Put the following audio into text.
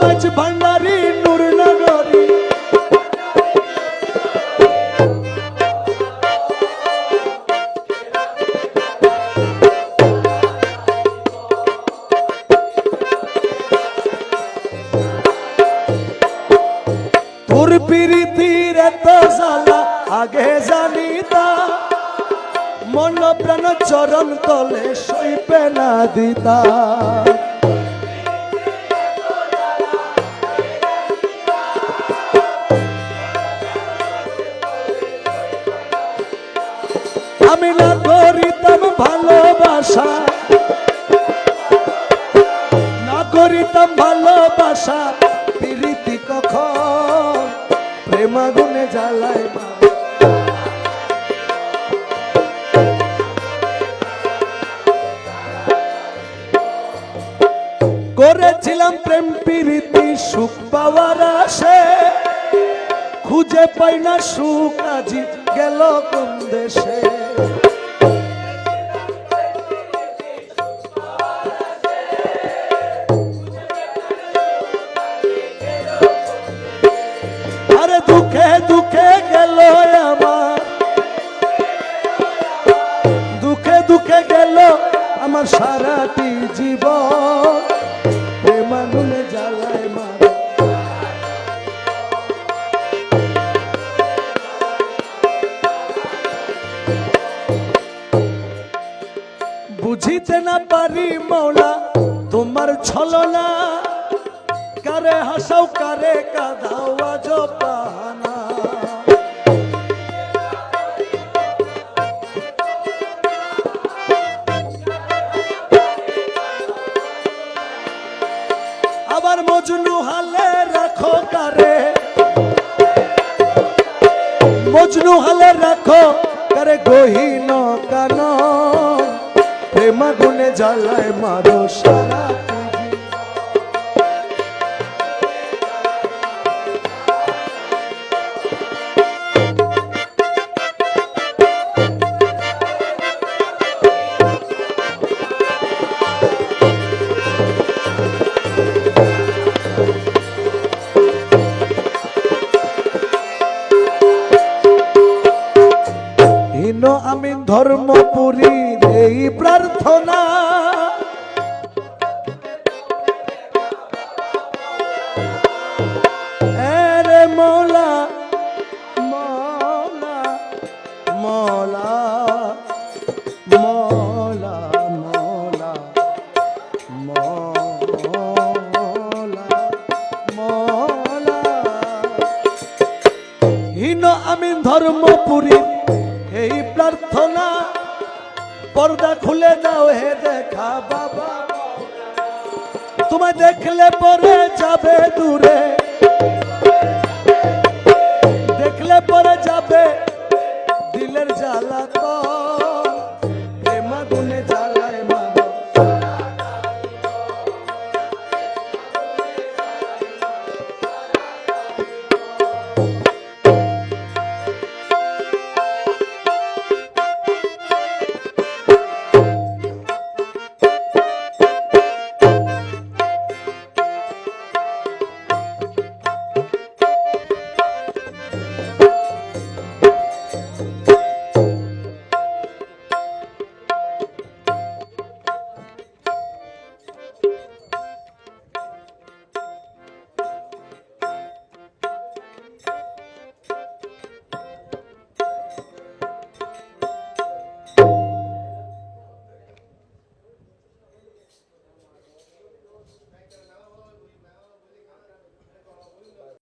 মাঝ ভান্ডারি নূরনগরী তোর পিরিতির এত জ্বালা, আগে জানিতা মন প্রাণ চরণ তলে সইপে না দিতা। প্রেমাগুনে জ্বালায় মা। করেছিলাম প্রেম প্রীতি, সুখ পাওয়ার আসে খুঁজে পাই না সুখ, আজি গেল কোন দেশে। বুঝিতে না পারি মৌলা, তোমার ছলনা। কারে হাসাও, কারে কাঁদাও, আজ আবার মজনু হালে রাখো কারে। মজনু হালে রাখো কারে, গহীন কান প্রেমা গুনে জ্বালায় মারো সারা ধর্মপুরী এই প্রার্থনা মৌলা মৌলা মৌলা মৌলা মৌলা মৌলা মৌলা। হীন আমি ধর্মপুরী এই প্রার্থনা পর্দা খুলে দাও হে দেখা বাবা। তোমায় দেখলে পরে যাবে দূরে। দেখলে পরে যাবে